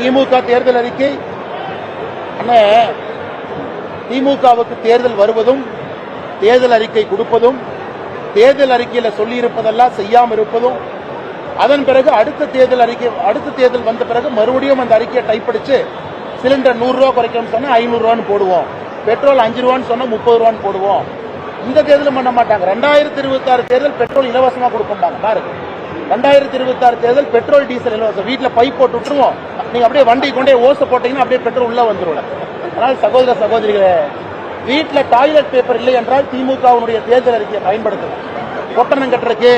திமுக தேர்தல் அறிக்கை. திமுகவுக்கு தேர்தல் வருவதும் தேர்தல் அறிக்கை கொடுப்பதும் தேர்தல் அறிக்கையில் சொல்லியிருப்பதெல்லாம் செய்யாமல் இருப்பதும் அதன் பிறகு அடுத்த தேர்தல் அறிக்கை அடுத்த தேர்தல் வந்த பிறகு மறுபடியும் அந்த அறிக்கையை டைப் அடிச்சு சிலிண்டர் நூறு ரூபா குறைக்கணும்னு சொன்னா ஐநூறு ரூபான்னு போடுவோம். பெட்ரோல் அஞ்சு ரூபான்னு சொன்னா முப்பது ரூபான்னு போடுவோம். இந்த தேர்தலும் பண்ண மாட்டாங்க. ரெண்டாயிரத்தி இருபத்தி ஆறு தேர்தல் பெட்ரோல் இலவசமா கொடுப்பாங்க பாருங்க. ரெண்டாயிரத்தி இருபத்தி ஆறு தேர்தல் பெட்ரோல் டீசல் இலவசம் வீட்டில் பைப் போட்டு விட்டுருவோம். நீங்க அப்படியே வண்டி கொண்டே ஓசை போட்டீங்கன்னா அப்படியே பெட்ரோல் உள்ள வந்துடும் அதனால் சகோதர சகோதரிகளே வீட்டில் டாய்லெட் பேப்பர் இல்லை என்றால் திமுகவினுடைய தேர்தல் அறிக்கையை பயன்படுத்தணும் பொட்டணம் கட்டுறதுக்கு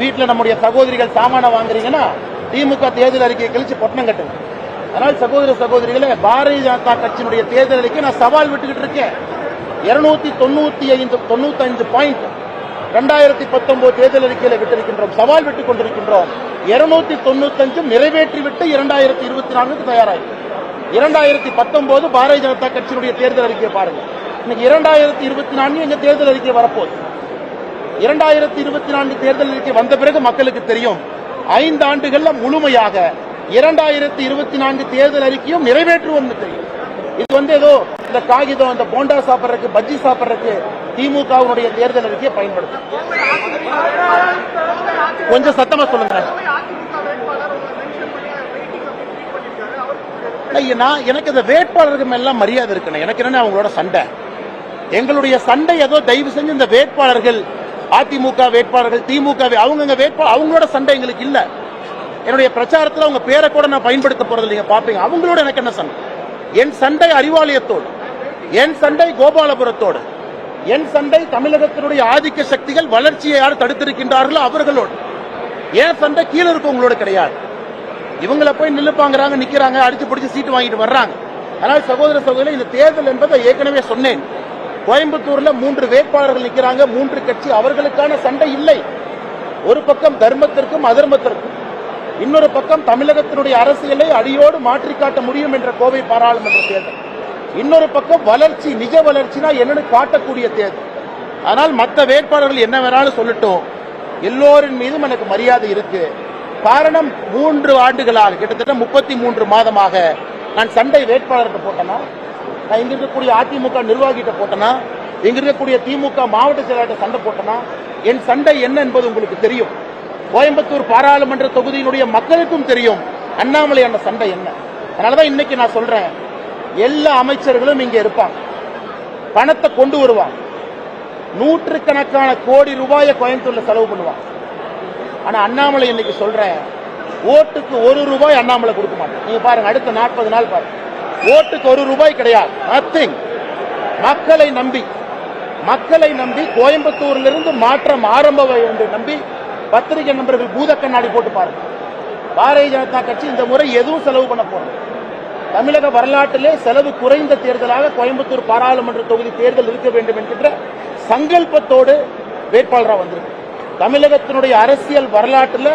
வீட்டில் நம்முடைய சகோதரிகள் சாமான வாங்குறீங்கன்னா திமுக தேர்தல் அறிக்கையை கழிச்சு பொட்டணம் கட்டுங்க. அதனால் சகோதர சகோதரிகளே பாரதிய ஜனதா கட்சியினுடைய தேர்தல் அறிக்கை நான் சவால் விட்டுக்கிட்டு இருக்கேன். இருநூத்தி தொண்ணூத்தி ஐந்து தொண்ணூத்தி ஐந்து பாயிண்ட் ரெண்டாயிரத்தி பத்தொன்பது தேர்தல் அறிக்கையில விட்டிருக்கின்றோம். சவால் விட்டுக் கொண்டிருக்கின்றோம். இருநூத்தி தொண்ணூத்தஞ்சும் நிறைவேற்றி விட்டு இரண்டாயிரத்தி இருபத்தி நான்குக்கு தயாராகி. இரண்டாயிரத்தி பத்தொன்பது பாரதிய ஜனதா கட்சியினுடைய தேர்தல் அறிக்கையை பாருங்க. இன்னைக்கு இரண்டாயிரத்தி இருபத்தி நான்கு எங்க தேர்தல் அறிக்கை வரப்போகுது. இரண்டாயிரத்தி இருபத்தி நான்கு தேர்தல் அறிக்கை வந்த பிறகு மக்களுக்கு தெரியும். ஐந்து ஆண்டுகள்ல முழுமையாக இரண்டாயிரத்தி இருபத்தி நான்கு தேர்தல் அறிக்கையும் நிறைவேற்றுவோம்னு தெரியும். இது வந்து ஏதோ இந்த காகிதம் இந்த போண்டா சாப்பிட்றதுக்கு பஜ்ஜி சாப்பிட்றதுக்கு திமுகவினுடைய தேர்தல் அறிக்கையை பயன்படுத்தும். கொஞ்சம் சத்தமா சொல்லுங்க. நான் எனக்கு இந்த வேட்பாளருக்கு மேலாம் மரியாதை இருக்குண்ணே. எனக்கு என்னன்னா அவங்களோட சண்டை? எங்களுடைய சண்டை ஏதோ தயவு செஞ்சு இந்த வேட்பாளர்கள் அதிமுக வேட்பாளர்கள் திமுக அவங்கங்க வேட்பாளர் அவங்களோட சண்டை எங்களுக்கு இல்ல. என்னுடைய பிரச்சாரத்துல அவங்க பேரை கூட நான் பயன்படுத்த போறது இல்லைங்க பாப்பீங்க. அவங்களோட எனக்கு என்ன சண்டை? என் சண்டை அறிவாலயத்தோடு என் சண்டை கோபாலபுரத்தோடு என் சண்டை தமிழகத்தினுடைய ஆதிக்க சக்திகள் வளர்ச்சியை யார் தடுத்திருக்கின்றார்களோ அவர்களோடு. என் சண்டை கீழே இருக்கவங்களோட கிடையாது. இவங்கள போய் நில்லுப்பாங்கிறாங்க நிக்கிறாங்க அடிச்சு பிடிச்சு சீட்டு வாங்கிட்டு வர்றாங்க. ஆனால் சகோதர சகோதரி இந்த தேர்தல் என்பதை ஏற்கனவே சொன்னேன். கோயம்புத்தூர்ல மூன்று வேட்பாளர்கள் நிக்கிறாங்க மூன்று கட்சி அவர்களுக்கான சண்டை இல்லை. ஒரு பக்கம் தர்மத்திற்கும் அதர்மத்திற்கும். இன்னொரு பக்கம் தமிழகத்தினுடைய அரசியலை அடியோடு மாற்றி காட்ட முடியும் என்ற கோவை பாராளுமன்ற தேர்தல். இன்னொரு பக்கம் வளர்ச்சி நிஜ வளர்ச்சினா என்னன்னு காட்டக்கூடிய தேர்தல். ஆனால் மற்ற வேட்பாளர்கள் என்ன வேணாலும் சொல்லட்டும் எல்லோரின் மீதும் எனக்கு மரியாதை இருக்கு. காரணம் மூன்று ஆண்டுகளாக கிட்டத்தட்ட முப்பத்தி மூன்று மாதமாக நான் சண்டை வேட்பாளர்கிட்ட போட்டேனா? நான் இங்க இருக்கக்கூடிய அதிமுக நிர்வாகிகிட்ட போட்டேனா? இங்க இருக்கக்கூடிய திமுக மாவட்ட செயலாளர்கிட்ட சண்டை போட்டேனா? என் சண்டை என்ன என்பது உங்களுக்கு தெரியும். கோயம்புத்தூர் பாராளுமன்ற தொகுதியினுடைய மக்களுக்கும் தெரியும். அண்ணாமலை சண்டை என்ன? அதனாலதான் இன்னைக்கு நான் சொல்றேன். எல்லா அமைச்சர்களும் இங்க இருப்பாங்க. பணத்தை கொண்டு வருவாங்க. நூற்றுக்கணக்கான கோடி ரூபாயை கோயம்புத்தூர்ல செலவு பண்ணுவாங்க. ஆனா அண்ணாமலை இன்னைக்கு சொல்றேன் ஓட்டுக்கு ஒரு ரூபாய் அண்ணாமலை கொடுக்க மாட்டேன். நீங்க பாருங்க அடுத்த நாற்பது நாள் பாருங்க. ஓட்டுக்கு ஒரு ரூபாய் கிடையாது. நத்திங் மக்களை நம்பி மக்களை நம்பி கோயம்புத்தூரிலிருந்து மாற்றம் ஆரம்பம் என்று நம்பி பத்திரிகை நண்பர்கள் பூத கண்ணாடி போட்டு பாருங்க. பாரதிய ஜனதா கட்சி இந்த முறை எதுவும் செலவு பண்ண போறது தமிழக வரலாற்றிலே செலவு குறைந்த தேர்தலாக கோயம்புத்தூர் பாராளுமன்ற தொகுதி தேர்தல் இருக்க வேண்டும் என்கின்ற சங்கல்பத்தோடு வேட்பாளராக வந்திருக்கு. தமிழகத்தினுடைய அரசியல் வரலாற்றில்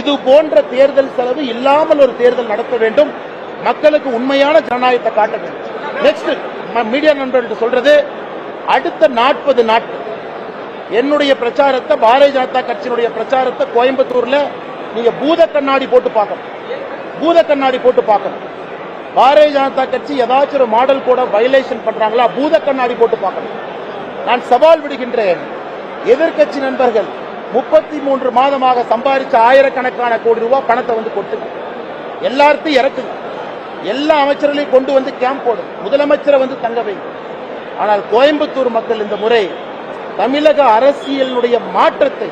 இது போன்ற தேர்தல் செலவு இல்லாமல் ஒரு தேர்தல் நடத்த வேண்டும். மக்களுக்கு உண்மையான ஜனநாயகத்தை காட்ட வேண்டும். நெக்ஸ்ட் மீடியா நண்பர்கள் சொல்றது அடுத்த நாற்பது நாட்கள் என்னுடைய பிரச்சாரத்தை பாரதிய ஜனதா கட்சியினுடைய பிரச்சாரத்தை கோயம்புத்தூர்ல நீங்க பூத கண்ணாடி போட்டு பார்க்கணும். பூத கண்ணாடி போட்டு பார்க்கணும். பாரதிய ஜனதா கட்சி ஏதாச்சும் ஒரு மாடல் கூட வயலேஷன் பண்றாங்களா பூத கண்ணாடி போட்டு பார்க்கணும். நான் சவால் விடுகின்றேன். எதிர்க்கட்சி நண்பர்கள் முப்பத்தி மூன்று மாதமாக சம்பாதிச்ச ஆயிரக்கணக்கான கோடி ரூபாய் பணத்தை வந்து கொட்டுங்க. எல்லார்த்தையும் இறக்குங்க. எல்லா அமைச்சர்களையும் கொண்டு வந்து கேம்ப் போடும் முதலமைச்சரை வந்து தங்க வைங்க. ஆனால் கோயம்புத்தூர் மக்கள் இந்த முறை தமிழக அரசியலுடைய மாற்றத்தை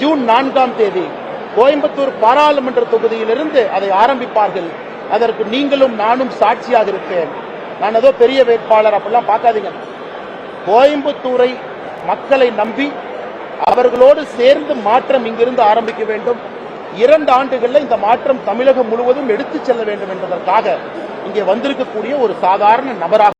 ஜூன் நான்காம் தேதி கோயம்புத்தூர் பாராளுமன்ற தொகுதியிலிருந்து அதை ஆரம்பிப்பார்கள். அதற்கு நீங்களும் நானும் சாட்சியாக இருப்பேன். நான் ஏதோ பெரிய வேட்பாளர் அப்படிலாம் பார்க்காதீங்க. கோயம்புத்தூரை மக்களை நம்பி அவர்களோடு சேர்ந்து மாற்றம் இங்கிருந்து ஆரம்பிக்க வேண்டும். இரண்டு ஆண்டுகளில் இந்த மாற்றம் தமிழகம் முழுவதும் எடுத்துச் செல்ல வேண்டும் என்பதற்காக இங்கே வந்திருக்கக்கூடிய ஒரு சாதாரண நபராக